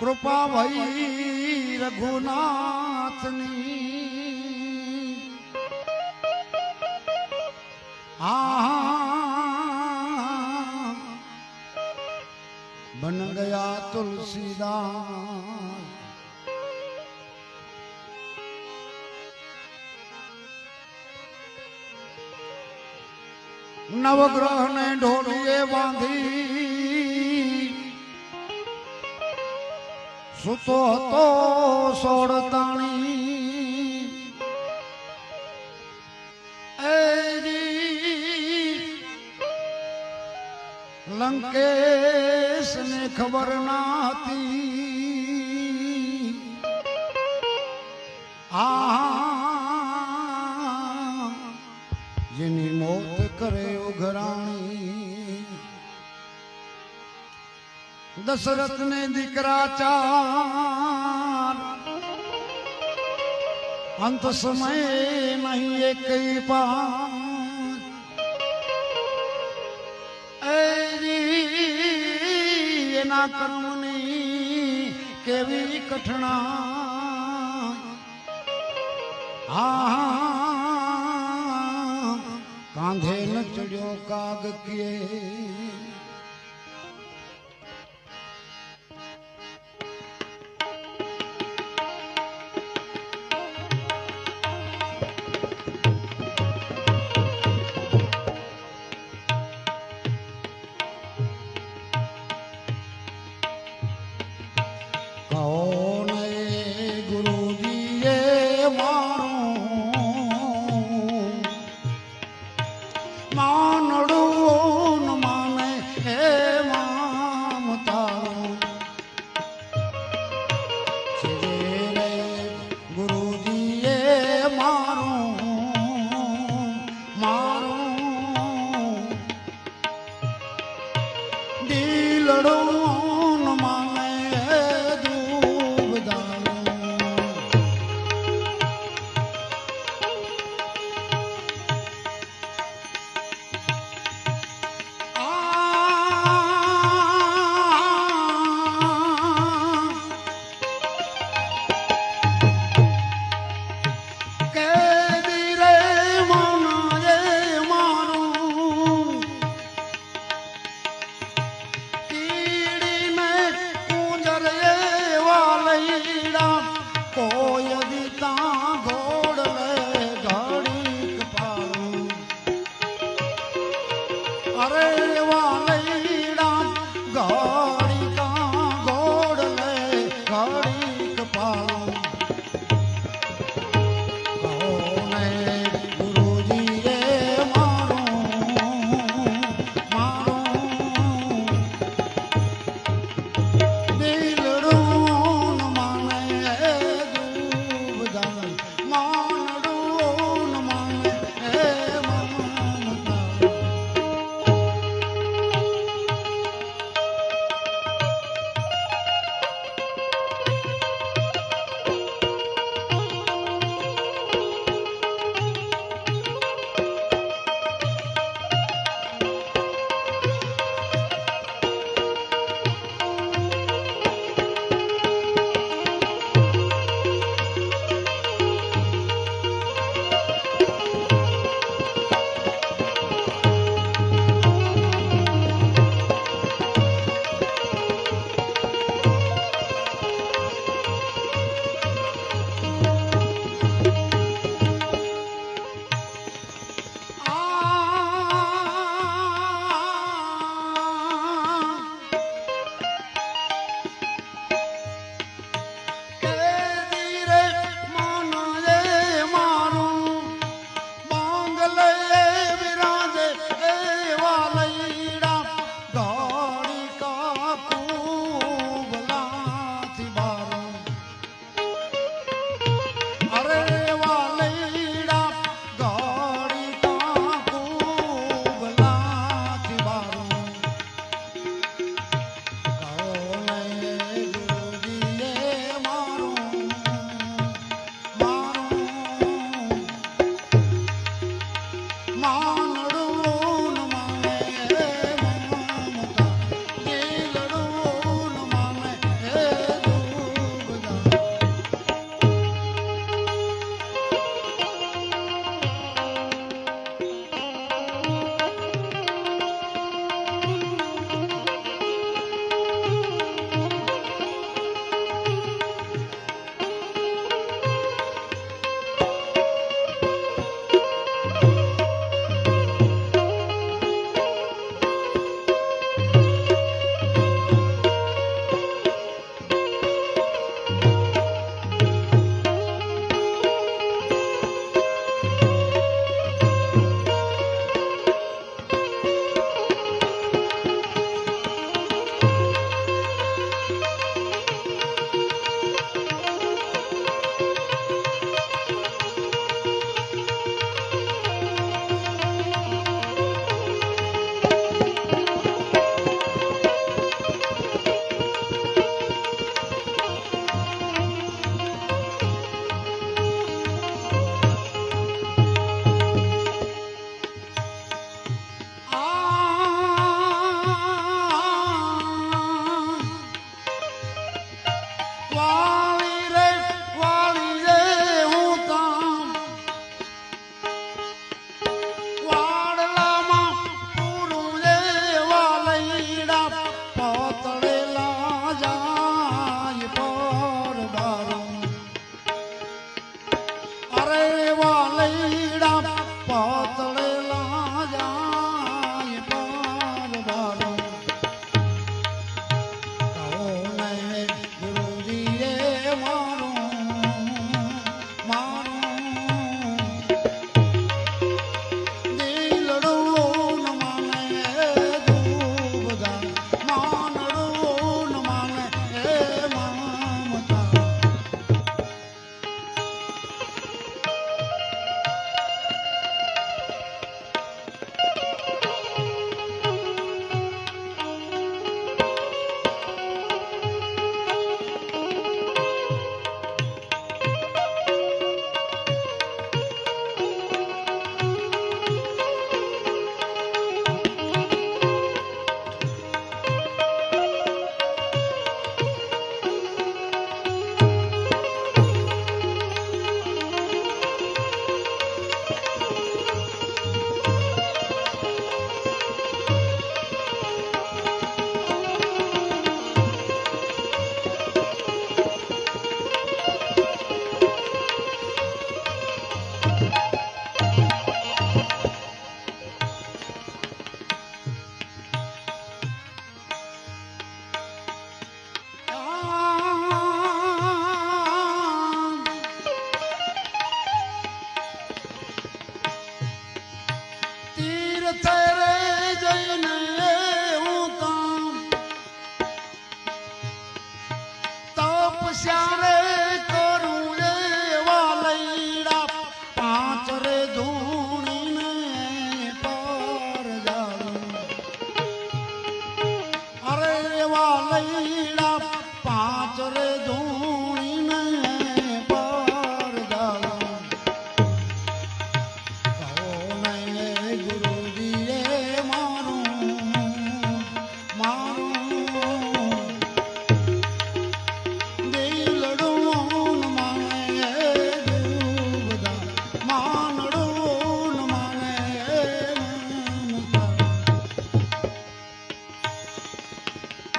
કૃપા ભઈ રઘુનાથની. આ બન ગયા તુલસીદાસ. નવગ્રહ ને ઢોળીએ બાંધી સુતો હતો સોળતાણી એજી લંકેશ ને ખબર ના હતી આ જેની મોત કરે ઉઘરાણી. દશરથ ને દીકરા ચાર. અંત સમય નહીં એક એના કર્મની કેવી કઠણા હા કાંધે ન ચડ્યો કાગ કે 오. United.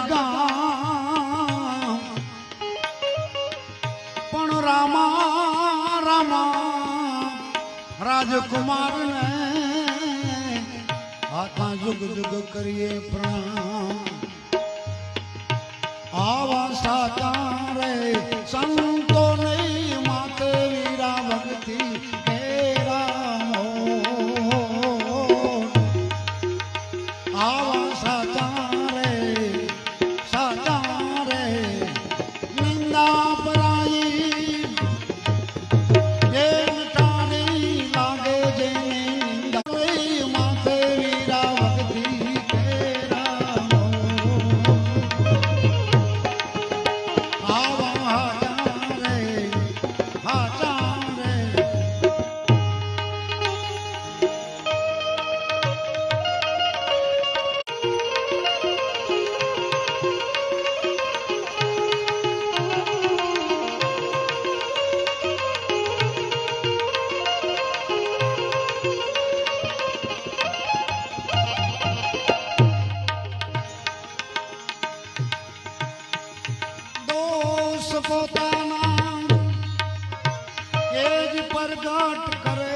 ગામ પણ રામા રામા રાજકુમાર ને હાથા જુગ જુગ કરીએ પ્રણામ. આવા સાતા રે, સંતો નહીં માત ભક્તિ. આવા સાતા રામ એ જ કરે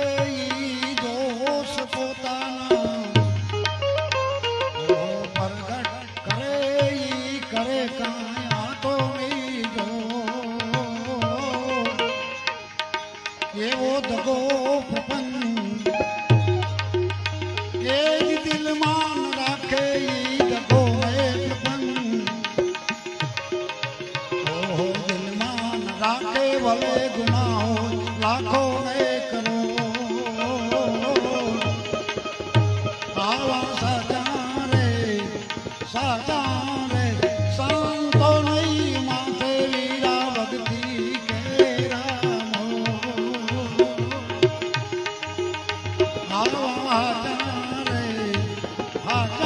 हाथ